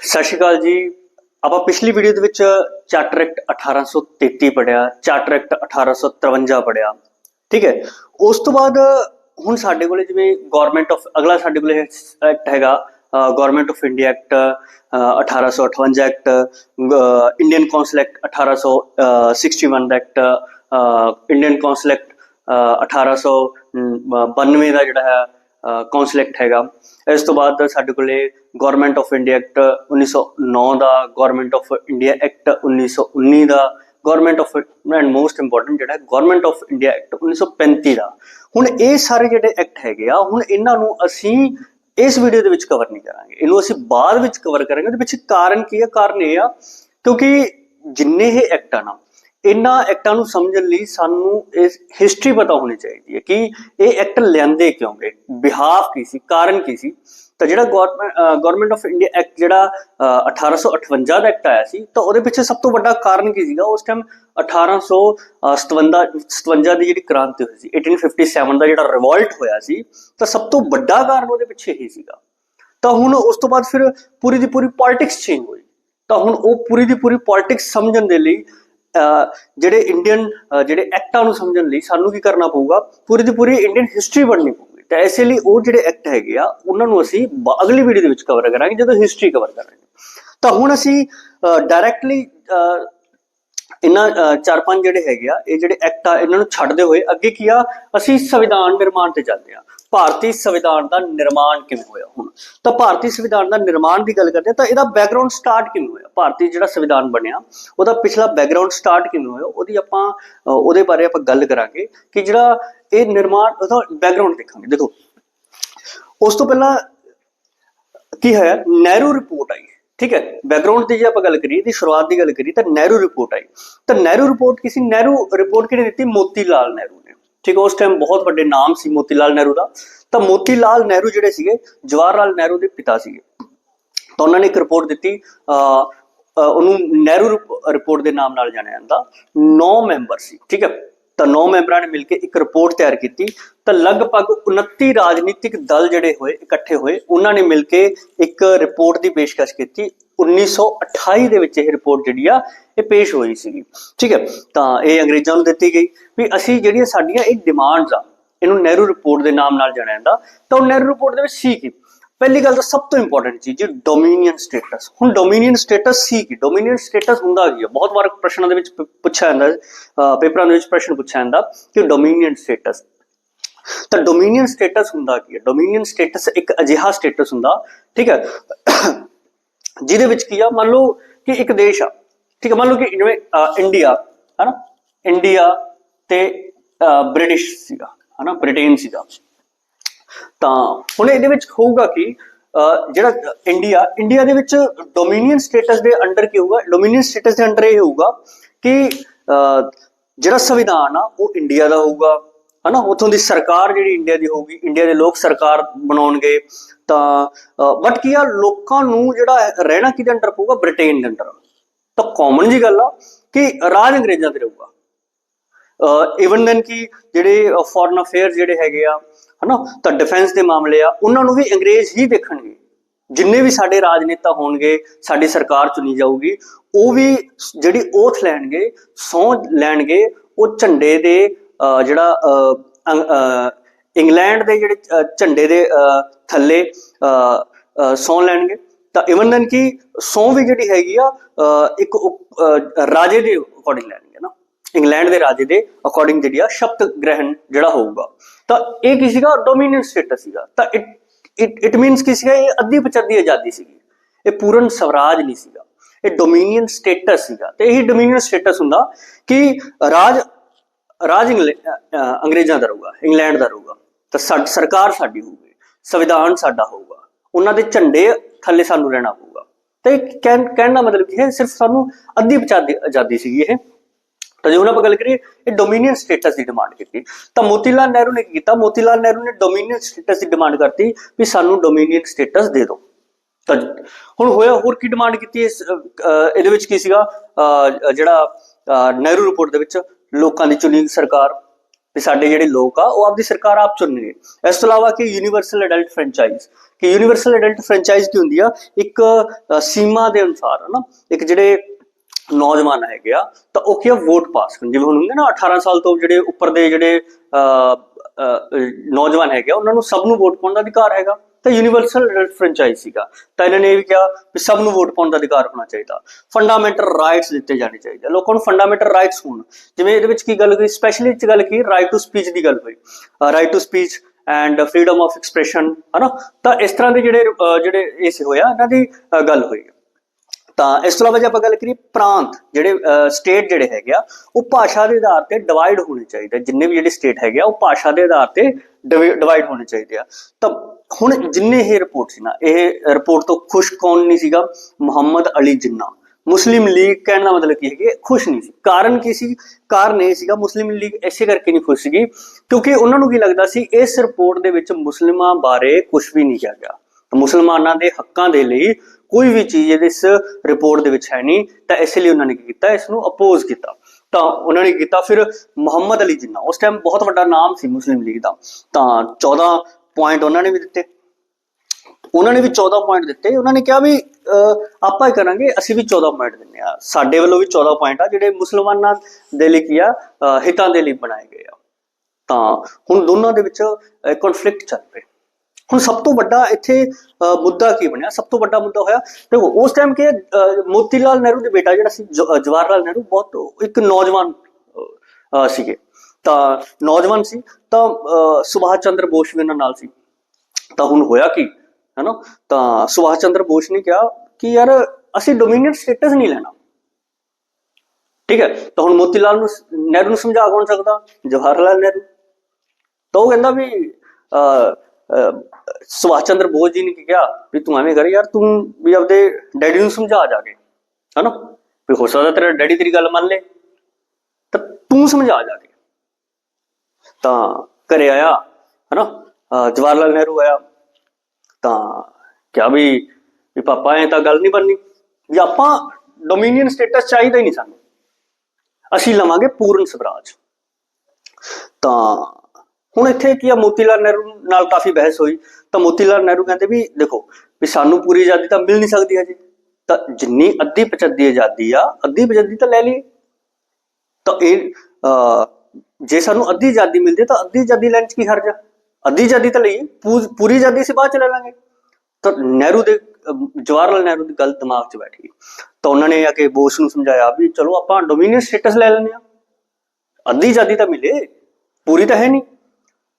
ਸਤਿ ਸ਼੍ਰੀ ਅਕਾਲ ਜੀ। ਆਪਾਂ ਪਿਛਲੀ ਵੀਡੀਓ ਦੇ ਵਿੱਚ ਚਾਰਟਰ ਐਕਟ 1833 ਪੜਿਆ ਚਾਰਟਰ ਐਕਟ 1853 ਪੜਿਆ ਠੀਕ ਹੈ? ਉਸ ਤੋਂ ਬਾਅਦ ਹੁਣ ਸਾਡੇ ਕੋਲੇ ਜਿਵੇਂ ਗਵਰਨਮੈਂਟ ਆਫ ਅਗਲਾ ਸਾਡੇ ਕੋਲੇ ਐਕਟ ਹੈਗਾ government of India act 1858 act Indian council act 1861 ਦਾ ਐਕਟ ਇੰਡੀਅਨ ਕੌਂਸਲ ਐਕਟ 1892 ਦਾ ਜਿਹੜਾ ਹੈ ਕਾਉਂਸਲ ਐਕਟ ਹੈਗਾ। ਇਸ ਤੋਂ ਬਾਅਦ ਸਾਡੇ ਕੋਲੇ ਗਵਰਨਮੈਂਟ ਆਫ ਇੰਡੀਆ ਐਕਟ 1909 ਦਾ government of India act 1919 the government of and most important ਜਿਹੜਾ ਗਵਰਨਮੈਂਟ ਆਫ ਇੰਡੀਆ ਐਕਟ 1935 ਦਾ। ਹੁਣ ਇਹ ਸਾਰੇ ਜਿਹੜੇ ਐਕਟ ਹੈਗੇ ਆ, ਹੁਣ ਇਹਨਾਂ ਨੂੰ ਅਸੀਂ ਇਸ ਵੀਡੀਓ ਦੇ ਵਿੱਚ ਕਵਰ ਨਹੀਂ ਕਰਾਂਗੇ। ਇਹਨੂੰ ਅਸੀਂ ਬਾਅਦ ਵਿੱਚ ਕਵਰ ਕਰਾਂਗੇ, ਉਹਦੇ ਪਿੱਛੇ ਕਾਰਨ ਕੀ ਹੈ? ਕਾਰਨ ਇਹ ਆ, ਕਿਉਂਕਿ ਜਿੰਨੇ ਇਹ ਐਕਟ ਆ ਨਾ ਇਹਨਾਂ ਐਕਟਾਂ ਨੂੰ ਸਮਝਣ ਲਈ ਸਾਨੂੰ ਇਸ ਹਿਸਟਰੀ ਪਤਾ ਹੋਣੀ ਚਾਹੀਦੀ ਹੈ ਕਿ ਇਹ ਐਕਟ ਲਿਆਂਦੇ ਕਿਉਂ ਗਏ? ਬਿਹਾਫ ਕੀ ਸੀ? ਕਾਰਨ ਕੀ ਸੀ? ਤਾਂ ਜਿਹੜਾ ਗਵਰਨਮੈਂਟ ਆਫ ਇੰਡੀਆ ਐਕਟ ਜਿਹੜਾ 1858 ਦਾ ਐਕਟ ਆਇਆ ਸੀ, ਤਾਂ ਉਹਦੇ ਪਿੱਛੇ ਸਭ ਤੋਂ ਵੱਡਾ ਕਾਰਨ ਕੀ ਸੀਗਾ? ਉਸ ਟਾਈਮ 1857 57 ਦੀ ਜਿਹੜੀ ਕ੍ਰਾਂਤੀ ਹੋਈ ਸੀ 1857 ਦਾ ਜਿਹੜਾ ਰਿਵੋਲਟ ਹੋਇਆ ਸੀ, ਤਾਂ ਸਭ ਤੋਂ ਵੱਡਾ ਕਾਰਨ ਉਹਦੇ ਪਿੱਛੇ ਹੀ ਸੀਗਾ। ਤਾਂ ਹੁਣ ਉਸ ਤੋਂ ਬਾਅਦ ਫਿਰ ਪੂਰੀ ਦੀ ਪੂਰੀ ਪੋਲਿਟਿਕਸ ਚੇਂਜ ਹੋਈ। ਤਾਂ ਹੁਣ ਉਹ ਪੂਰੀ ਦੀ ਪੂਰੀ ਪੋਲਿਟਿਕਸ ਸਮਝਣ ਦੇ ਲਈ ਜਿਹੜੇ ਇੰਡੀਅਨ ਜਿਹੜੇ ਐਕਟਾਂ ਨੂੰ ਸਮਝਣ ਲਈ ਸਾਨੂੰ ਕੀ ਕਰਨਾ ਪਊਗਾ? ਪੂਰੀ ਦੀ ਪੂਰੀ ਇੰਡੀਅਨ ਹਿਸਟਰੀ ਪੜ੍ਹਨੀ ਪਊਗੀ। ਤਾਂ ਇਸੇ ਲਈ ਉਹ ਜਿਹੜੇ ਐਕਟ ਹੈਗੇ ਆ ਉਹਨਾਂ ਨੂੰ ਅਸੀਂ ਅਗਲੀ ਵੀਡੀਓ ਦੇ ਵਿੱਚ ਕਵਰ ਕਰਾਂਗੇ ਜਦੋਂ ਹਿਸਟਰੀ ਕਵਰ ਕਰਾਂਗੇ। ਤਾਂ ਹੁਣ ਅਸੀਂ ਡਾਇਰੈਕਟਲੀ ਇਹਨਾਂ ਅਹ, ਚਾਰ ਪੰਜ ਜਿਹੜੇ ਹੈਗੇ ਆ ਇਹ ਜਿਹੜੇ ਐਕਟ ਆ ਇਹਨਾਂ ਨੂੰ ਛੱਡਦੇ ਹੋਏ ਅੱਗੇ ਕੀ ਆ ਅਸੀਂ ਸੰਵਿਧਾਨ ਨਿਰਮਾਣ ਤੇ ਚੱਲਦੇ ਆ। ਭਾਰਤੀ ਸੰਵਿਧਾਨ ਦਾ ਨਿਰਮਾਣ ਕਿਵੇਂ ਹੋਇਆ ਹੁਣ? ਤਾਂ ਭਾਰਤੀ ਸੰਵਿਧਾਨ ਦਾ ਨਿਰਮਾਣ ਦੀ ਗੱਲ ਕਰਦੇ ਆ ਤਾਂ ਇਹਦਾ ਬੈਕਗ੍ਰਾਉਂਡ ਸਟਾਰਟ ਕਿਵੇਂ ਹੋਇਆ? ਭਾਰਤੀ ਜਿਹੜਾ ਸੰਵਿਧਾਨ ਬਣਿਆ, ਉਹਦਾ ਪਿਛਲਾ ਬੈਕਗ੍ਰਾਉਂਡ ਸਟਾਰਟ ਕਿਵੇਂ ਹੋਇਆ? ਉਹਦੀ ਆਪਾਂ ਉਹਦੇ ਬਾਰੇ ਆਪਾਂ ਗੱਲ ਕਰਾਂਗੇ ਕਿ ਜਿਹੜਾ ਇਹ ਨਿਰਮਾਣ, ਉਹਦਾ ਬੈਕਗ੍ਰਾਉਂਡ ਦੇਖਾਂਗੇ। ਦੇਖੋ, ਉਸ ਤੋਂ ਪਹਿਲਾਂ ਕੀ ਹੈ ਨਹਿਰੂ ਰਿਪੋਰਟ ਆਈ ਠੀਕ ਹੈ? ਬੈਕਗ੍ਰਾਉਂਡ ਦੀ ਜੇ ਆਪਾਂ ਗੱਲ ਕਰੀਏ ਦੀ ਸ਼ੁਰੂਆਤ ਦੀ ਗੱਲ ਕਰੀਏ, ਤਾਂ ਨਹਿਰੂ ਰਿਪੋਰਟ ਆਈ। ਤਾਂ ਨਹਿਰੂ ਰਿਪੋਰਟ ਕਿਸੇ ਨਹਿਰੂ ਰਿਪੋਰਟ ਕਿਹਨੇ ਦਿੱਤੀ? ਮੋਤੀ ਲਾਲ ਨਹਿਰੂ ਠੀਕ ਹੈ, ਉਸ ਟਾਈਮ ਬਹੁਤ ਵੱਡੇ ਨਾਮ ਸੀ ਮੋਤੀ ਲਾਲ ਨਹਿਰੂ ਦਾ। ਤਾਂ ਮੋਤੀ ਲਾਲ ਨਹਿਰੂ ਜਿਹੜੇ ਸੀਗੇ ਜਵਾਹਰ ਲਾਲ ਨਹਿਰੂ ਦੇ ਪਿਤਾ ਸੀਗੇ। ਤਾਂ ਉਹਨਾਂ ਨੇ ਇੱਕ ਰਿਪੋਰਟ ਦਿੱਤੀ ਉਹਨੂੰ ਨਹਿਰੂ ਰਿਪੋਰਟ ਦੇ ਨਾਮ ਨਾਲ ਜਾਣਿਆ ਜਾਂਦਾ। 9 ਮੈਂਬਰ ਸੀ, ਠੀਕ ਹੈ। ਤਾਂ 9 ਮੈਂਬਰਾਂ ਨੇ ਮਿਲ ਕੇ ਇੱਕ ਰਿਪੋਰਟ ਤਿਆਰ ਕੀਤੀ। ਤਾਂ ਲਗਭਗ 29 ਰਾਜਨੀਤਿਕ ਦਲ ਜਿਹੜੇ ਹੋਏ, ਇਕੱਠੇ ਹੋਏ, ਉਹਨਾਂ ਨੇ ਮਿਲ ਕੇ ਇੱਕ ਰਿਪੋਰਟ ਦੀ ਪੇਸ਼ਕਸ਼ ਕੀਤੀ। 1928 ਦੇ ਵਿੱਚ ਇਹ ਰਿਪੋਰਟ ਜਿਹੜੀ ਆ, ਇਹ ਪੇਸ਼ ਹੋਈ ਸੀਗੀ। ਠੀਕ ਹੈ? ਤਾਂ ਇਹ ਅੰਗਰੇਜ਼ਾਂ ਨੂੰ ਦਿੱਤੀ ਗਈ ਵੀ ਅਸੀਂ ਜਿਹੜੀਆਂ ਸਾਡੀਆਂ ਇਹ ਡਿਮਾਂਡਸ ਆ, ਇਹਨੂੰ ਨਹਿਰੂ ਰਿਪੋਰਟ ਦੇ ਨਾਮ ਨਾਲ ਜਾਣਿਆ ਜਾਂਦਾ। ਤਾਂ ਉਹ ਨਹਿਰੂ ਰਿਪੋਰਟ ਦੇ ਵਿੱਚ ਸੀ ਕੀ? ਪਹਿਲੀ ਗੱਲ ਤਾਂ ਸਭ ਤੋਂ ਇੰਪੋਰਟੈਂਟ ਚੀਜ਼ ਜੀ ਡੋਮੀਨੀਅਨ ਸਟੇਟਸ ਹੁਣ ਡੋਮੀਨੀਅਨ ਸਟੇਟਸ ਸੀ ਕੀ? ਡੋਮੀਨੀਅਨ ਸਟੇਟਸ ਹੁੰਦਾ ਕੀ ਹੈ ਬਹੁਤ ਵਾਰ ਪ੍ਰਸ਼ਨਾਂ ਦੇ ਵਿੱਚ ਪੁੱਛਿਆ ਜਾਂਦਾ ਪੇਪਰਾਂ ਦੇ ਵਿੱਚ ਪ੍ਰਸ਼ਨ ਪੁੱਛਿਆ ਜਾਂਦਾ ਕਿ ਡੋਮੀਨੀਅਨ ਸਟੇਟਸ ਤਾਂ ਡੋਮੀਨੀਅਨ ਸਟੇਟਸ ਹੁੰਦਾ ਕੀ ਹੈ ਡੋਮੀਨੀਅਨ ਸਟੇਟਸ ਇੱਕ ਅਜਿਹਾ ਸਟੇਟਸ ਹੁੰਦਾ, ਠੀਕ ਹੈ? ਜਿਹਦੇ ਵਿੱਚ ਕੀ ਆ ਮੰਨ ਲਓ ਕਿ ਇੱਕ ਦੇਸ਼ ਆ ਠੀਕ ਹੈ ਮੰਨ ਲਓ ਕਿ ਜਿਵੇਂ ਅਹ, ਇੰਡੀਆ ਹਨਾ? ਇੰਡੀਆ ਤੇ ਬ੍ਰਿਟਿਸ਼ ਸੀਗਾ ਹਨਾ? ਬ੍ਰਿਟੇਨ ਸੀਗਾ। ਤਾਂ ਹੁਣ ਇਹਦੇ ਵਿੱਚ ਹੋਊਗਾ ਕਿ ਅਹ, ਜਿਹੜਾ ਇੰਡੀਆ ਇੰਡੀਆ ਦੇ ਵਿੱਚ ਡੋਮੀਨੀਅਨ ਸਟੇਟਸ ਦੇ ਅੰਡਰ ਕੀ ਹੋਊਗਾ? ਡੋਮੀਨੀਅਨ ਸਟੇਟਸ ਦੇ ਅੰਡਰ ਇਹ ਹੋਊਗਾ ਕਿ ਅਹ, ਜਿਹੜਾ ਸੰਵਿਧਾਨ ਆ ਉਹ ਇੰਡੀਆ ਦਾ ਹੋਊਗਾ। ਹਨਾ, ਉਥੋਂ ਦੀ ਸਰਕਾਰ ਜਿਹੜੀ ਇੰਡੀਆ ਦੀ ਹੋਊਗੀ ਇੰਡੀਆ ਦੇ ਲੋਕ ਸਰਕਾਰ ਬਣਾਉਣਗੇ, ਤਾਂ ਬਟ ਕੀ ਆ, ਲੋਕਾਂ ਨੂੰ ਜਿਹੜਾ ਰਹਿਣਾ ਕਿਹਦੇ ਅੰਡਰ ਪਊਗਾ? ਬ੍ਰਿਟੇਨ ਦੇ ਅੰਡਰ ਤਾਂ ਕਾਮਨ ਜੀ ਗੱਲ ਆ ਕਿ ਰਾਜ ਅੰਗਰੇਜ਼ਾਂ ਦੇ ਰਹੂਗਾ। ਇਵਨ ਦੈਨ ਕਿ ਜਿਹੜੇ ਫੋਰਨ ਅਫੇਅਰ ਜਿਹੜੇ ਹੈਗੇ ਆ, ਹਨਾ, ਤਾਂ ਡਿਫੈਂਸ ਦੇ ਮਾਮਲੇ ਆ, ਉਹਨਾਂ ਨੂੰ ਵੀ ਅੰਗਰੇਜ਼ ਹੀ ਦੇਖਣਗੇ। ਜਿੰਨੇ ਵੀ ਸਾਡੇ ਰਾਜਨੇਤਾ ਹੋਣਗੇ, ਸਾਡੀ ਸਰਕਾਰ ਚੁਣੀ ਜਾਊਗੀ, ਉਹ ਵੀ ਜਿਹੜੀ ਓਥ ਲੈਣਗੇ, ਸਹੁੰ ਲੈਣਗੇ, ਉਹ ਝੰਡੇ ਦੇ ਜਿਹੜਾ ਇੰਗਲੈਂਡ ਦੇ ਜਿਹੜੇ ਝੰਡੇ ਦੇ ਥੱਲੇ ਅਹ, ਲੈਣਗੇ। ਤਾਂ ਇਵਨ ਦੈਨ ਕਿ ਸਹੁੰ ਵੀ ਜਿਹੜੀ ਹੈਗੀ ਆ ਇੱਕ ਰਾਜੇ ਦੇ ਅਕੋਰਡਿੰਗ ਲੈਣਗੇ ਨਾ। ਇੰਗਲੈਂਡ ਦੇ ਰਾਜੇ ਦੇ ਅਕੋਰਡਿੰਗ ਜਿਹੜੀ ਆ ਸ਼ਬਦ ਗ੍ਰਹਿਣ ਜਿਹੜਾ ਹੋਊਗਾ। ਤਾਂ ਇਹ ਕੀ ਸੀਗਾ? ਡੋਮੀਨੀਅਨ ਸਟੇਟਸ ਸੀਗਾ। ਤਾਂ ਇਟ ਇਟ ਮੀਨਸ ਕੀ ਸੀਗਾ? ਇਹ ਅੱਧੀ ਪਚੱਦੀ ਆਜ਼ਾਦੀ ਸੀਗੀ। ਇਹ ਪੂਰਨ ਸਵਰਾਜ ਨਹੀਂ ਸੀਗਾ। ਇਹ ਡੋਮੀਨੀਅਨ ਸਟੇਟਸ ਸੀਗਾ। ਤੇ ਇਹੀ ਡੋਮੀਨੀਅਨ ਸਟੇਟਸ ਹੁੰਦਾ ਕਿ ਰਾਜ ਰਾਜ ਇੰਗਲੈ- ਅੰਗਰੇਜ਼ਾਂ ਦਾ ਰਹੂਗਾ ਇੰਗਲੈਂਡ ਦਾ ਰਹੂਗਾ। ਤਾਂ ਸਰਕਾਰ ਸਾਡੀ ਹੋਊਗੀ ਸੰਵਿਧਾਨ ਸਾਡਾ ਹੋਊਗਾ। ਉਹਨਾਂ ਦੇ ਝੰਡੇ ਥੱਲੇ ਸਾਨੂੰ ਰਹਿਣਾ ਪਊਗਾ। ਤੇ ਕਹਿਣ ਦਾ ਮਤਲਬ ਕੀ ਹੈ ਸਿਰਫ ਸਾਨੂੰ ਅੱਧੀ ਪਚਾਦੀ ਆਜ਼ਾਦੀ ਸੀਗੀ ਇਹ। ਤਾਂ ਜੇ ਹੁਣ ਆਪਾਂ ਗੱਲ ਕਰੀਏ ਇਹ ਡੋਮੀਨੀਅਨ ਸਟੇਟਸ ਦੀ ਡਿਮਾਂਡ ਕੀਤੀ। ਤਾਂ ਮੋਤੀ ਲਾਲ ਨਹਿਰੂ ਨੇ ਕੀ ਕੀਤਾ? ਮੋਤੀ ਲਾਲ ਨਹਿਰੂ ਨੇ ਡੋਮੀਨੀਅਨ ਸਟੇਟਸ ਦੀ ਡਿਮਾਂਡ ਕਰਤੀ ਵੀ ਸਾਨੂੰ ਡੋਮੀਨੀਅਨ ਸਟੇਟਸ ਦੇ ਦਿਓ। ਤਾਂ ਹੁਣ ਹੋਇਆ ਹੋਰ ਕੀ ਡਿਮਾਂਡ ਕੀਤੀ? ਇਸ ਇਹਦੇ ਵਿੱਚ ਕੀ ਸੀਗਾ? ਜਿਹੜਾ ਅਹ, ਨਹਿਰੂ ਰਿਪੋਰਟ ਦੇ ਵਿੱਚ ਲੋਕਾਂ ਦੀ ਚੁਣੀ ਸਰਕਾਰ ਵੀ ਸਾਡੇ ਜਿਹੜੇ ਲੋਕ ਆ ਉਹ ਆਪਦੀ ਸਰਕਾਰ ਆਪ ਚੁਣਨਗੇ। ਇਸ ਤੋਂ ਇਲਾਵਾ ਕਿ ਯੂਨੀਵਰਸਲ ਅਡਲਟ ਫਰੈਂਚਾਈਜ਼ ਕਿ ਯੂਨੀਵਰਸਲ ਅਡਲਟ ਫਰੈਂਚਾਈਜ਼ ਕੀ ਹੁੰਦੀ ਆ ਇੱਕ ਸੀਮਾ ਦੇ ਅਨੁਸਾਰ ਹਨਾ ਇੱਕ ਜਿਹੜੇ ਨੌਜਵਾਨ ਹੈਗੇ ਆ ਤਾਂ ਉਹ ਕੀ ਆ ਵੋਟ ਪਾਸ ਕਰਨ। ਜਿਵੇਂ ਹੁਣ ਹੁੰਦੇ ਨਾ 18 ਸਾਲ ਤੋਂ ਜਿਹੜੇ ਉੱਪਰ ਦੇ ਜਿਹੜੇ ਅ, ਨੌਜਵਾਨ ਹੈਗੇ ਆ ਉਹਨਾਂ ਨੂੰ ਸਭ ਨੂੰ ਵੋਟ ਪਾਉਣ ਦਾ ਅਧਿਕਾਰ ਹੈਗਾ। ਤਾਂ ਯੂਨੀਵਰਸਲ ਫਰੈਂਚਾਈਜ਼ ਸੀਗਾ। ਤਾਂ ਇਹਨਾਂ ਨੇ ਇਹ ਵੀ ਕਿਹਾ ਵੀ ਸਭ ਨੂੰ ਵੋਟ ਪਾਉਣ ਦਾ ਅਧਿਕਾਰ ਹੋਣਾ ਚਾਹੀਦਾ। ਫੰਡਾਮੈਂਟਲ ਰਾਈਟਸ ਦਿੱਤੇ ਜਾਣੇ ਚਾਹੀਦੇ। ਆ। ਲੋਕਾਂ ਨੂੰ ਫੰਡਾਮੈਂਟਲ ਰਾਈਟਸ ਹੋਣ। ਜਿਵੇਂ ਇਹਦੇ ਵਿੱਚ ਕੀ ਗੱਲ ਹੋਈ? ਸਪੈਸ਼ਲੀ ਚ ਗੱਲ ਕੀ? ਰਾਈਟ ਟੂ ਸਪੀਚ ਦੀ ਗੱਲ ਹੋਈ। Right to speech and freedom of expression ਹਨਾ? ਤਾਂ ਇਸ ਤਰ੍ਹਾਂ ਦੇ ਜਿਹੜੇ ਅਹ, ਜਿਹੜੇ ਇਸ ਹੋਇਆ ਇਹਨਾਂ ਦੀ ਗੱਲ ਹੋਈ। ਤਾਂ ਇਸ ਤੋਂ ਇਲਾਵਾ ਜੇ ਆਪਾਂ ਗੱਲ ਕਰੀਏ ਪ੍ਰਾਂਤ ਜਿਹੜੇ ਸਟੇਟ ਜਿਹੜੇ ਹੈਗੇ ਆ ਉਹ ਭਾਸ਼ਾ ਦੇ ਆਧਾਰ ਤੇ ਡਿਵਾਈਡ ਹੋਣੇ ਚਾਹੀਦੇ। ਆ। ਜਿੰਨੇ ਵੀ ਜਿਹੜੇ ਸਟੇਟ ਹੈਗੇ ਆ ਉਹ ਭਾਸ਼ਾ ਦੇ ਆਧਾਰ ਤੇ ਡਿਵਾਈਡ ਹੋਣੇ ਚਾਹੀਦੇ ਆ। ਤਾਂ ਹੁਣ ਜਿੰਨੇ ਇਹ ਰਿਪੋਰਟ ਸੀ ਨਾ, ਇਹ ਰਿਪੋਰਟ ਤੋਂ ਖੁਸ਼ ਕੌਣ ਨਹੀਂ ਸੀਗਾ? ਮੁਹੰਮਦ ਅਲੀ ਜਿੰਨਾ। ਮੁਸਲਿਮ ਲੀਗ ਕਹਿਣ ਦਾ ਮਤਲਬ ਕੀ ਹੈ ਕਿ ਖੁਸ਼ ਨਹੀਂ ਸੀ। ਕਾਰਨ ਕੀ ਸੀ? ਕਾਰਨ ਇਹ ਸੀਗਾ ਮੁਸਲਿਮ ਲੀਗ ਐਸੇ ਕਰਕੇ ਨਹੀਂ ਖੁਸ਼ ਸੀਗੀ, ਕਿਉਂਕਿ ਉਹਨਾਂ ਨੂੰ ਕੀ ਲੱਗਦਾ ਸੀ, ਇਸ ਰਿਪੋਰਟ ਦੇ ਵਿੱਚ ਮੁਸਲਿਮਾਂ ਬਾਰੇ ਕੁਝ ਵੀ ਨਹੀਂ ਕਿਹਾ ਗਿਆ। ਮੁਸਲਮਾਨਾਂ ਦੇ ਹੱਕਾਂ ਦੇ ਲਈ ਕੋਈ ਵੀ ਚੀਜ਼ ਇਹਦੇ ਇਸ ਰਿਪੋਰਟ ਦੇ ਵਿੱਚ ਹੈ ਨਹੀਂ, ਤਾਂ ਇਸ ਲਈ ਉਹਨਾਂ ਨੇ ਕੀ ਕੀਤਾ ਇਸ ਨੂੰ ਅਪੋਜ਼ ਕੀਤਾ। ਤਾਂ ਉਹਨਾਂ ਨੇ ਕੀਤਾ, ਫਿਰ ਮੁਹੰਮਦ ਅਲੀ ਜਿੰਨਾ, ਉਸ ਟਾਈਮ ਬਹੁਤ ਵੱਡਾ ਨਾਮ ਸੀ ਮੁਸਲਿਮ ਲੀਗ ਦਾ। ਤਾਂ 14 ਪੁਆਇੰਟ ਉਹਨਾਂ ਨੇ ਵੀ ਦਿੱਤੇ। ਉਹਨਾਂ ਨੇ ਵੀ 14 ਪੁਆਇੰਟ ਦਿੱਤੇ। ਉਹਨਾਂ ਨੇ ਕਿਹਾ ਵੀ ਆਪਾਂ ਹੀ ਕਰਾਂਗੇ ਅਸੀਂ ਵੀ 14 ਪੁਆਇੰਟ ਦਿੰਨੇ ਆ ਸਾਡੇ ਵੱਲੋਂ ਵੀ 14 ਪੁਆਇੰਟ ਆ ਜਿਹੜੇ ਮੁਸਲਮਾਨਾਂ ਦੇ ਲਈ ਕੀ ਆ ਹਿੱਤਾਂ ਦੇ ਲਈ ਬਣਾਏ ਗਏ ਆ। ਤਾਂ ਹੁਣ ਦੋਨਾਂ ਦੇ ਵਿੱਚ ਕਨਫਲਿਕਟ ਚੱਲ ਰਿਹਾ ਹੁਣ ਸਭ ਤੋਂ ਵੱਡਾ ਇੱਥੇ ਅਹ, ਮੁੱਦਾ ਕੀ ਬਣਿਆ? ਸਭ ਤੋਂ ਵੱਡਾ ਮੁੱਦਾ ਹੋਇਆ ਦੇਖੋ ਉਸ ਟਾਈਮ ਕਿ ਅਹ, ਮੋਤੀ ਲਾਲ ਨਹਿਰੂ ਦੇ ਬੇਟਾ ਜਿਹੜਾ ਸੀ ਜਵਾਹਰ ਲਾਲ ਨਹਿਰੂ ਬਹੁਤ ਇੱਕ ਨੌਜਵਾਨ ਸੀਗੇ। ਤਾਂ ਨੌਜਵਾਨ ਸੀ ਤਾਂ ਅਹ, ਸੁਭਾਸ਼ ਚੰਦਰ ਬੋਸ ਵੀ ਉਹਨਾਂ ਨਾਲ ਸੀ। ਤਾਂ ਹੁਣ ਹੋਇਆ ਕੀ ਹੈਨਾ? ਤਾਂ ਸੁਭਾਸ਼ ਚੰਦਰ ਬੋਸ ਨੇ ਕਿਹਾ ਕਿ ਯਾਰ ਅਸੀਂ ਡੋਮੀਨੀਅਨ ਸਟੇਟਸ ਨਹੀਂ ਲੈਣਾ। ਠੀਕ ਹੈ? ਤਾਂ ਹੁਣ ਮੋਤੀ ਲਾਲ ਨੂੰ ਨਹਿਰੂ ਨੂੰ ਸਮਝਾ ਕੌਣ ਸਕਦਾ? ਜਵਾਹਰ ਲਾਲ ਨਹਿਰੂ। ਤਾਂ ਉਹ ਕਹਿੰਦਾ ਵੀ ਅਹ, ਸੁਭਾਸ਼ ਚੰਦਰ ਬੋਸ ਜੀ ਨੇ ਕੀ ਕਿਹਾ? ਵੀ ਤੂੰ ਐਵੇਂ ਕਰ ਯਾਰ ਤੂੰ ਵੀ ਆਪਦੇ ਡੈਡੀ ਨੂੰ ਸਮਝਾ ਜਾ ਕੇ ਹਨਾ? ਵੀ ਹੋ ਸਕਦਾ ਤੇਰਾ ਡੈਡੀ ਤੇਰੀ ਗੱਲ ਮੰਨ ਲੇ। ਤਾਂ ਤੂੰ ਸਮਝਾ ਜਾ ਕੇ। ਤਾਂ ਘਰੇ ਆਇਆ ਹਨਾ? ਜਵਾਹਰ ਲਾਲ ਨਹਿਰੂ ਆਇਆ ਤਾਂ ਕਿਹਾ ਵੀ ਵੀ ਪਾਪਾ ਐ ਤਾਂ ਗੱਲ ਨਹੀਂ ਬਣਨੀ। ਵੀ ਆਪਾਂ ਡੋਮੀਨੀਅਨ ਸਟੇਟਸ ਚਾਹੀਦਾ ਹੀ ਨਹੀਂ ਸਾਨੂੰ। ਅਸੀਂ ਲਵਾਂਗੇ ਪੂਰਨ ਸਵਰਾਜ। ਤਾਂ ਹੁਣ ਇੱਥੇ ਕੀ ਆ ਮੋਤੀ ਲਾਲ ਨਹਿਰੂ ਨਾਲ ਕਾਫੀ ਬਹਿਸ ਹੋਈ। ਤਾਂ ਮੋਤੀ ਲਾਲ ਨਹਿਰੂ ਕਹਿੰਦੇ ਵੀ ਦੇਖੋ ਵੀ ਸਾਨੂੰ ਪੂਰੀ ਆਜ਼ਾਦੀ ਤਾਂ ਮਿਲ ਨਹੀਂ ਸਕਦੀ ਹਜੇ। ਤਾਂ ਜਿੰਨੀ ਅੱਧੀ ਪਚੱਦੀ ਆਜ਼ਾਦੀ ਆ ਅੱਧੀ ਪਚੱਦੀ ਤਾਂ ਲੈ ਲਈ ਤਾਂ ਇਹ ਅਹ, ਜੇ ਸਾਨੂੰ ਅੱਧੀ ਆਜ਼ਾਦੀ ਮਿਲਦੀ ਤਾਂ ਅੱਧੀ ਆਜ਼ਾਦੀ ਲੈਣ ਚ ਕੀ ਹਰਜ ਅੱਧੀ ਆਜ਼ਾਦੀ ਤਾਂ ਲਈ ਪੂਰੀ ਆਜ਼ਾਦੀ ਅਸੀਂ ਬਾਅਦ ਚ ਲੈ ਲਾਂਗੇ। ਤਾਂ ਨਹਿਰੂ ਦੇ ਜਵਾਹਰ ਲਾਲ ਨਹਿਰੂ ਦੀ ਗੱਲ ਦਿਮਾਗ 'ਚ ਬੈਠ ਗਈ। ਤਾਂ ਉਹਨਾਂ ਨੇ ਆ ਕੇ ਬੋਸ ਨੂੰ ਸਮਝਾਇਆ ਵੀ ਚਲੋ ਆਪਾਂ ਡੋਮੀਨੀਅਨ ਸਟੇਟਸ ਲੈ ਲੈਂਦੇ ਆ ਅੱਧੀ ਆਜ਼ਾਦੀ ਤਾਂ ਮਿਲੇ, ਪੂਰੀ ਤਾਂ ਹੈ ਨਹੀਂ।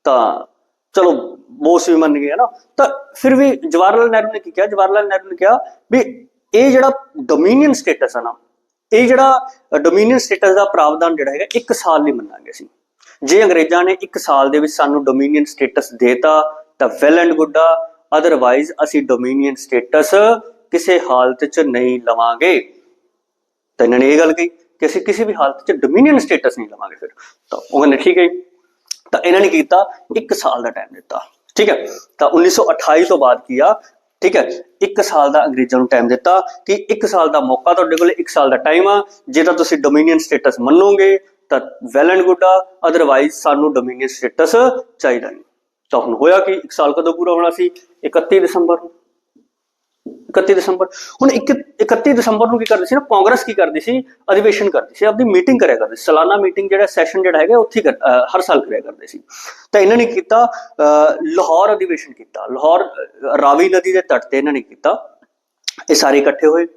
ਤਾਂ ਚਲੋ, ਬੋਸ ਵੀ ਮੰਨ ਗਏ ਨਾ? ਤਾਂ ਫਿਰ ਵੀ ਜਵਾਹਰ ਲਾਲ ਨਹਿਰੂ ਨੇ ਕੀ ਕਿਹਾ? ਜਵਾਹਰ ਲਾਲ ਨਹਿਰੂ ਨੇ ਕਿਹਾ ਵੀ ਇਹ ਜਿਹੜਾ ਡੋਮੀਨੀਅਨ ਸਟੇਟਸ ਆ ਨਾ ਇਹ ਜਿਹੜਾ ਡੋਮੀਨੀਅਨ ਸਟੇਟਸ ਦਾ ਪ੍ਰਾਵਧਾਨ ਜਿਹੜਾ ਹੈਗਾ, ਇੱਕ ਸਾਲ ਲਈ ਮੰਨਾਂਗੇ ਅਸੀਂ। ਜੇ ਅੰਗਰੇਜ਼ਾਂ ਨੇ ਇੱਕ ਸਾਲ ਦੇ ਵਿੱਚ ਸਾਨੂੰ ਡੋਮੀਨੀਅਨ ਸਟੇਟਸ ਦੇਤਾ, ਤਾਂ ਵੈਲ ਐਂਡ ਗੁੱਡ ਆ। ਅਦਰਵਾਈਜ਼ ਅਸੀਂ ਡੋਮੀਨੀਅਨ ਸਟੇਟਸ ਕਿਸੇ ਹਾਲਤ 'ਚ ਨਹੀਂ ਲਵਾਂਗੇ। ਤਾਂ ਇਹਨਾਂ ਨੇ ਇਹ ਗੱਲ ਕਹੀ ਕਿ ਅਸੀਂ ਕਿਸੇ ਵੀ ਹਾਲਤ 'ਚ ਡੋਮੀਨੀਅਨ ਸਟੇਟਸ ਨਹੀਂ ਲਵਾਂਗੇ ਫਿਰ। ਤਾਂ ਉਹ ਕਹਿੰਦੇ, ਠੀਕ ਹੈ ਤਾਂ ਇਹਨਾਂ ਨੇ ਕੀਤਾ 1 ਸਾਲ ਦਾ ਟਾਈਮ ਦਿੱਤਾ। ਠੀਕ ਹੈ? ਤਾਂ 1928 ਤੋਂ ਬਾਅਦ ਕੀ ਆ? ਠੀਕ ਹੈ 1 ਸਾਲ ਦਾ ਅੰਗਰੇਜ਼ਾਂ ਨੂੰ ਟਾਈਮ ਦਿੱਤਾ ਕਿ 1 ਸਾਲ ਦਾ ਮੌਕਾ ਤੁਹਾਡੇ ਕੋਲ 1 ਸਾਲ ਦਾ ਟਾਈਮ ਆ। ਜੇ ਤਾਂ ਤੁਸੀਂ ਡੋਮੀਨੀਅਨ ਸਟੇਟਸ ਮੰਨੋਗੇ, ਤਾਂ ਵੈਲ ਐਂਡ ਗੁੱਡ ਆ। ਅਦਰਵਾਈਜ਼ ਸਾਨੂੰ ਡੋਮੀਨੀਅਨ ਸਟੇਟਸ ਚਾਹੀਦਾ ਨਹੀਂ। ਤਾਂ ਹੁਣ ਹੋਇਆ ਕਿ? 1 ਸਾਲ ਕਦੋਂ ਪੂਰਾ ਹੋਣਾ ਸੀ? 31 ਦਸੰਬਰ ਨੂੰ। 31 ਦਸੰਬਰ। ਹੁਣ 31 ਦਸੰਬਰ ਨੂੰ ਕੀ ਕਰਦੀ ਸੀ ਨਾ ਕਾਂਗਰਸ ਕੀ ਕਰਦੀ ਸੀ? ਅਧਿਵੇਸ਼ਨ ਕਰਦੀ ਸੀ ਆਪਣੀ ਮੀਟਿੰਗ ਕਰਿਆ ਕਰਦੀ ਸੀ। ਸਾਲਾਨਾ ਮੀਟਿੰਗ ਜਿਹੜਾ ਸੈਸ਼ਨ ਜਿਹੜਾ ਹੈਗਾ ਉੱਥੇ ਹਰ ਸਾਲ ਕਰਿਆ ਕਰਦੇ ਸੀ। ਤਾਂ ਇਹਨਾਂ ਨੇ ਕੀਤਾ ਲਾਹੌਰ ਅਧਿਵੇਸ਼ਨ ਕੀਤਾ। ਲਾਹੌਰ ਰਾਵੀ ਨਦੀ ਦੇ ਤੱਟ ਤੇ ਇਹਨਾਂ ਨੇ ਕੀਤਾ। ਇਹ ਸਾਰੇ ਇਕੱਠੇ ਹੋਏ।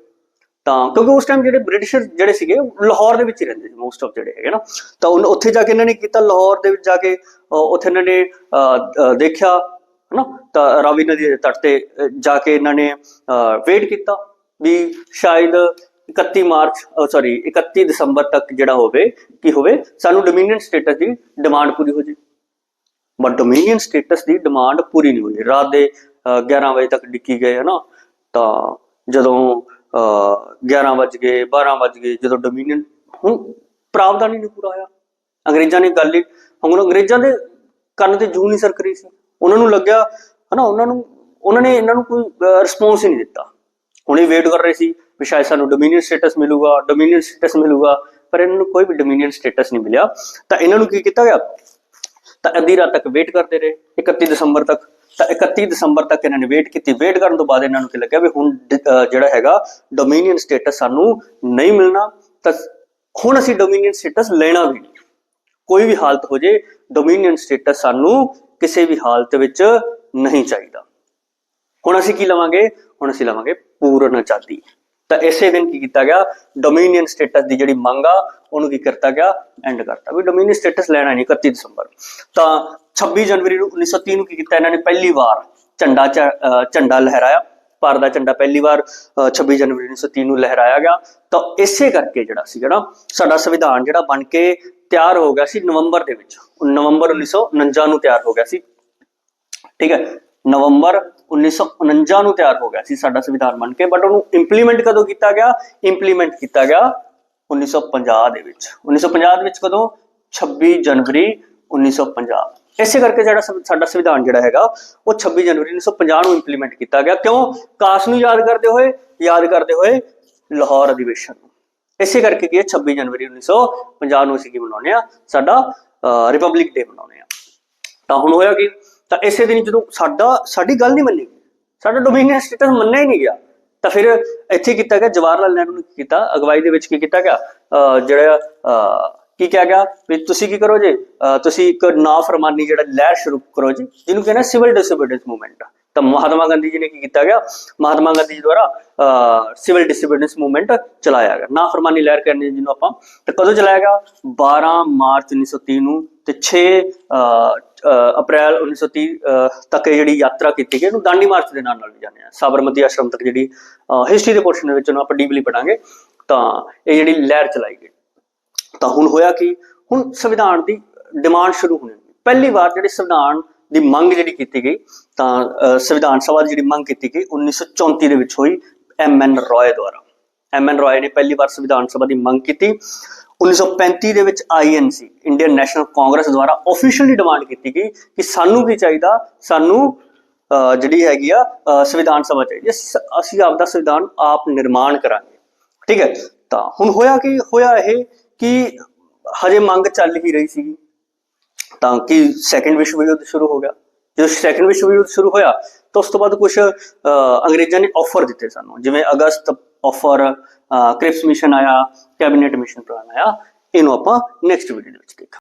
ਤਾਂ ਕਿਉਂਕਿ ਉਸ ਟਾਈਮ ਜਿਹੜੇ ਬ੍ਰਿਟਿਸ਼ਰ ਜਿਹੜੇ ਸੀਗੇ ਲਾਹੌਰ ਦੇ ਵਿੱਚ ਹੀ ਰਹਿੰਦੇ ਸੀ ਮੋਸਟ ਆਫ ਜਿਹੜੇ ਹੈਗੇ ਨਾ। ਤਾਂ ਉਹਨ- ਉੱਥੇ ਜਾ ਕੇ ਇਹਨਾਂ ਨੇ ਕੀਤਾ ਲਾਹੌਰ ਦੇ ਵਿੱਚ ਜਾ ਕੇ ਉੱਥੇ ਇਹਨਾਂ ਨੇ ਅਹ, ਦੇਖਿਆ ਹਨਾ ਤਾਂ ਰਾਵੀ ਨਦੀ ਦੇ ਤੱਟ ਤੇ ਜਾ ਕੇ ਇਹਨਾਂ ਨੇ ਵੇਟ ਕੀਤਾ ਵੀ ਸ਼ਾਇਦ 31 ਮਾਰਚ ਸੌਰੀ 31 ਦਸੰਬਰ ਤੱਕ ਜਿਹੜਾ ਹੋਵੇ ਕੀ ਹੋਵੇ ਸਾਨੂੰ ਡੋਮੀਨੀਅਨ ਸਟੇਟਸ ਦੀ ਡਿਮਾਂਡ ਪੂਰੀ ਹੋ ਜੇ। ਬਟ ਡੋਮੀਨੀਅਨ ਸਟੇਟਸ ਦੀ ਡਿਮਾਂਡ ਪੂਰੀ ਨਹੀਂ ਹੋਈ ਰਾਤ ਦੇ ਅਹ, 11 ਵਜੇ ਤੱਕ ਡਿੱਕੀ ਗਏ ਹਨਾ ਤਾਂ ਜਦੋਂ ਅਹ, 11 ਵਜ ਗਏ 12 ਵਜ ਗਏ ਜਦੋਂ ਡੋਮੀਨੀਅਨ ਹੁਣ ਪ੍ਰਾਵਧਾਨ ਹੀ ਨਹੀਂ ਪੂਰਾ ਹੋਇਆ। ਅੰਗਰੇਜ਼ਾਂ ਨੇ ਗੱਲ ਹੀ ਹੁਣ ਅੰਗਰੇਜ਼ਾਂ ਦੇ ਕੰਨ ਤੇ ਜੂ ਨਹੀਂ ਸਰਕ ਰਹੀ ਸੀ। ਉਹਨਾਂ ਨੂੰ ਲੱਗਿਆ, ਹਨਾ, ਉਹਨਾਂ ਨੂੰ, ਉਹਨਾਂ ਨੇ ਇਹਨਾਂ ਨੂੰ ਕੋਈ ਰਿਸਪੌਂਸ ਹੀ ਨਹੀਂ ਦਿੱਤਾ। ਹੁਣ ਇਹ ਵੇਟ ਕਰ ਰਹੇ ਸੀ ਵੀ ਸ਼ਾਇਦ ਸਾਨੂੰ ਡੋਮੀਨੀਅਨ ਸਟੇਟਸ ਮਿਲੂਗਾ ਡੋਮੀਨੀਅਨ ਸਟੇਟਸ ਮਿਲੂਗਾ, ਪਰ ਇਹਨਾਂ ਨੂੰ ਕੋਈ ਵੀ ਡੋਮੀਨੀਅਨ ਸਟੇਟਸ ਨਹੀਂ ਮਿਲਿਆ। ਤਾਂ ਇਹਨਾਂ ਨੂੰ ਕੀ ਕੀਤਾ ਗਿਆ? ਤਾਂ ਅੱਧੀ ਰਾਤ ਤੱਕ ਵੇਟ ਕਰਦੇ ਰਹੇ 31 ਦਸੰਬਰ ਤੱਕ। ਤਾਂ 31 ਦਸੰਬਰ ਤੱਕ ਇਹਨਾਂ ਨੇ ਵੇਟ ਕੀਤੀ। ਵੇਟ ਕਰਨ ਤੋਂ ਬਾਅਦ ਇਹਨਾਂ ਨੂੰ ਕੀ ਲੱਗਿਆ ਵੀ ਹੁਣ ਜਿਹੜਾ ਹੈਗਾ ਡੋਮੀਨੀਅਨ ਸਟੇਟਸ ਸਾਨੂੰ ਨਹੀਂ ਮਿਲਣਾ। ਤਾਂ ਹੁਣ ਅਸੀਂ ਡੋਮੀਨੀਅਨ ਸਟੇਟਸ ਲੈਣਾ ਵੀ ਨਹੀਂ। ਕੋਈ ਵੀ ਹਾਲਤ ਹੋ ਜੇ ਡੋਮੀਨੀਅਨ ਸਟੇਟਸ ਸਾਨੂੰ ਕਿਸੇ ਵੀ ਹਾਲਤ ਵਿੱਚ ਨਹੀਂ ਚਾਹੀਦਾ। ਹੁਣ ਅਸੀਂ ਕੀ ਲਵਾਂਗੇ? ਹੁਣ ਅਸੀਂ ਲਵਾਂਗੇ ਪੂਰਨ ਆਜ਼ਾਦੀ। ਤਾਂ ਇਸੇ ਦਿਨ ਕੀ ਕੀਤਾ ਗਿਆ? ਡੋਮੀਨੀਅਨ ਸਟੇਟਸ ਦੀ ਜਿਹੜੀ ਮੰਗ ਆ, ਉਹਨੂੰ ਕੀ ਕਰਤਾ ਗਿਆ? ਐਂਡ ਕਰਤਾ। ਵੀ ਡੋਮੀਨੀਅਨ ਸਟੇਟਸ ਲੈਣਾ ਨਹੀਂ 31 ਦਸੰਬਰ। ਤਾਂ 26 ਜਨਵਰੀ ਨੂੰ 1930 ਨੂੰ ਕੀ ਕੀਤਾ ਇਹਨਾਂ ਨੇ? ਪਹਿਲੀ ਵਾਰ ਝੰਡਾ ਚ- ਅਹ ਝੰਡਾ ਲਹਿਰਾਇਆ। ਭਾਰਤ ਦਾ ਝੰਡਾ ਪਹਿਲੀ ਵਾਰ ਅਹ 26 ਜਨਵਰੀ 1930 ਨੂੰ ਲਹਿਰਾਇਆ ਗਿਆ। ਤਾਂ ਇਸੇ ਕਰਕੇ ਜਿਹੜਾ ਸੀ, ਜਿਹੜਾ ਸਾਡਾ ਸੰਵਿਧਾਨ ਜਿਹੜਾ ਬਣ ਕੇ ਤਿਆਰ ਹੋ ਗਿਆ ਸੀ ਨਵੰਬਰ ਦੇ ਵਿੱਚ। ਨਵੰਬਰ 1949 ਨੂੰ ਤਿਆਰ ਹੋ ਗਿਆ ਸੀ। ਠੀਕ ਹੈ? ਨਵੰਬਰ 1949 ਨੂੰ ਤਿਆਰ ਹੋ ਗਿਆ ਸੀ ਸਾਡਾ ਸੰਵਿਧਾਨ ਬਣ ਕੇ ਬਟ ਉਹਨੂੰ ਇੰਪਲੀਮੈਂਟ ਕਦੋਂ ਕੀਤਾ ਗਿਆ? ਇੰਪਲੀਮੈਂਟ ਕੀਤਾ ਗਿਆ 1950 ਦੇ ਵਿੱਚ। 1950 ਦੇ ਵਿੱਚ ਕਦੋਂ? 26 ਜਨਵਰੀ 1950 ਇਸੇ ਕਰਕੇ ਜਿਹੜਾ ਸਾਡਾ ਸੰਵਿਧਾਨ ਜਿਹੜਾ ਹੈਗਾ, ਉਹ 26 ਜਨਵਰੀ 1950 ਨੂੰ ਇੰਪਲੀਮੈਂਟ ਕੀਤਾ ਗਿਆ। ਕਿਉਂ? ਕਾਸ਼ ਨੂੰ ਯਾਦ ਕਰਦੇ ਹੋਏ, ਯਾਦ ਕਰਦੇ ਹੋਏ ਲਾਹੌਰ ਅਧਿਵੇਸ਼ਨ ਨੂੰ। ਇਸੇ ਕਰਕੇ ਕੀ ਹੈ 26 ਜਨਵਰੀ 1950 ਨੂੰ ਅਸੀਂ ਕੀ ਮਨਾਉਂਦੇ ਆ ਸਾਡਾ ਰਿਪਬਲਿਕ ਡੇ ਮਨਾਉਂਦੇ ਆ ਤਾਂ ਹੁਣ ਹੋਇਆ ਕੀ? ਤਾਂ ਇਸੇ ਦਿਨ ਜਦੋਂ ਸਾਡਾ, ਸਾਡੀ ਗੱਲ ਨਹੀਂ ਮੰਨੀ ਸਾਡਾ ਡੋਮੀਨੀਅਨ ਸਟੇਟਸ ਮੰਨਿਆ ਹੀ ਨਹੀਂ ਗਿਆ, ਤਾਂ ਫਿਰ ਇੱਥੇ ਕੀਤਾ ਗਿਆ? ਜਵਾਹਰ ਲਾਲ ਨਹਿਰੂ ਨੇ ਕੀ ਕੀਤਾ? ਅਗਵਾਈ ਦੇ ਵਿੱਚ ਕੀ ਕੀਤਾ ਗਿਆ? ਜਿਹੜਾ ਕੀ ਕਿਹਾ ਗਿਆ? ਵੀ ਤੁਸੀਂ ਕੀ ਕਰੋ ਜੇ? ਅਹ, ਤੁਸੀਂ ਇੱਕ ਨਾਫਰਮਾਨੀ ਜਿਹੜਾ ਲਹਿਰ ਸ਼ੁਰੂ ਕਰੋ ਜੀ, ਜਿਹਨੂੰ ਕਹਿੰਦਾ ਸਿਵਲ ਡਿਸੋਬੀਡੀਐਂਸ ਮੂਵਮੈਂਟ ਤਾਂ ਮਹਾਤਮਾ ਗਾਂਧੀ ਜੀ ਨੇ ਕੀ ਕੀਤਾ ਗਿਆ? ਮਹਾਤਮਾ ਗਾਂਧੀ ਜੀ ਦੁਆਰਾ ਸਿਵਲ ਡਿਸੋਬੀਡੀਐਂਸ ਮੂਵਮੈਂਟ ਚਲਾਇਆ ਗਿਆ। ਨਾਫਰਮਾਨੀ ਲਹਿਰ ਕਹਿੰਦੇ ਜਿਹਨੂੰ ਆਪਾਂ ਤੇ ਕਦੋਂ ਚਲਾਇਆ ਗਿਆ? 12 ਮਾਰਚ 1930 ਨੂੰ ਤੇ 6 ਅਹ, ਅਹ, ਅਪ੍ਰੈਲ 1930 ਤੱਕ ਇਹ ਜਿਹੜੀ ਯਾਤਰਾ ਕੀਤੀ ਗਈ ਇਹਨੂੰ ਦਾਂਡੀ ਮਾਰਚ ਦੇ ਨਾਂ ਨਾਲ ਵੀ ਜਾਣਿਆ ਸਾਬਰਮਤੀ ਆਸ਼ਰਮ ਤੱਕ ਜਿਹੜੀ ਹਿਸਟਰੀ ਦੇ ਪੋਰਸ਼ਨ ਦੇ ਵਿੱਚ ਉਹਨੂੰ ਆਪਾਂ ਡੀਪਲੀ ਪੜਾਂਗੇ ਤਾਂ ਇਹ ਜਿਹੜੀ ਲਹਿਰ ਚਲਾਈ ਗਈ। ਤਾਂ ਹੁਣ ਹੋਇਆ ਕਿ? ਹੁਣ ਸੰਵਿਧਾਨ ਦੀ ਡਿਮਾਂਡ ਸ਼ੁਰੂ ਹੋਣੀ। ਸੀ। ਪਹਿਲੀ ਵਾਰ ਜਿਹੜੇ ਸੰਵਿਧਾਨ ਦੀ ਮੰਗ ਜਿਹੜੀ ਕੀਤੀ ਗਈ ਤਾਂ ਸੰਵਿਧਾਨ ਸਭਾ ਦੀ ਜਿਹੜੀ ਮੰਗ ਕੀਤੀ ਗਈ 1934 ਦੇ ਵਿੱਚ ਹੋਈ ਐਮ ਐਨ ਰਾਏ ਦੁਆਰਾ। ਐਮ ਐਨ ਰਾਏ ਨੇ ਪਹਿਲੀ ਵਾਰ ਸੰਵਿਧਾਨ ਸਭਾ ਦੀ ਮੰਗ ਕੀਤੀ। 1935 ਦੇ ਵਿੱਚ ਆਈਐਨਸੀ ਇੰਡੀਅਨ ਨੈਸ਼ਨਲ ਕਾਂਗਰਸ ਦੁਆਰਾ ਆਫੀਸ਼ੀਅਲੀ ਡਿਮਾਂਡ ਕੀਤੀ ਗਈ ਕਿ ਸਾਨੂੰ ਕੀ ਚਾਹੀਦਾ ਸਾਨੂੰ ਅਹ, ਜਿਹੜੀ ਹੈਗੀ ਆ ਸੰਵਿਧਾਨ ਸਭਾ ਚਾਹੀਦੀ ਹੈ। ਅਸੀਂ ਅਸੀਂ ਆਪਦਾ ਸੰਵਿਧਾਨ ਆਪ ਨਿਰਮਾਣ ਕਰਾਂਗੇ। ਠੀਕ ਹੈ? ਤਾਂ ਹੁਣ ਹੋਇਆ ਕਿ ਹੋਇਆ ਇਹ ਕਿ ਹਜੇ ਮੰਗ ਚੱਲ ਹੀ ਰਹੀ ਸੀ ਤਾਂ ਕਿ ਸੈਕੰਡ ਵਿਸ਼ਵ ਯੁੱਧ ਸ਼ੁਰੂ ਹੋ ਗਿਆ। ਜਦੋਂ ਸੈਕੰਡ ਵਿਸ਼ਵ ਯੁੱਧ ਸ਼ੁਰੂ ਹੋਇਆ, ਤਾਂ ਉਸ ਤੋਂ ਬਾਅਦ ਕੁਝ ਅੰਗਰੇਜ਼ਾਂ ਨੇ ਆਫਰ ਦਿੱਤੇ ਸਾਨੂੰ। ਜਿਵੇਂ ਅਗਸਤ ਆਫਰ ਕ੍ਰਿਪਸ ਮਿਸ਼ਨ ਆਇਆ ਕੈਬਨਿਟ ਮਿਸ਼ਨ ਪਲਾਨ ਆਇਆ, ਇਹਨੂੰ ਆਪਾਂ ਨੈਕਸਟ ਵੀਡੀਓ ਦੇ ਵਿੱਚ ਦੇਖਾਂਗੇ।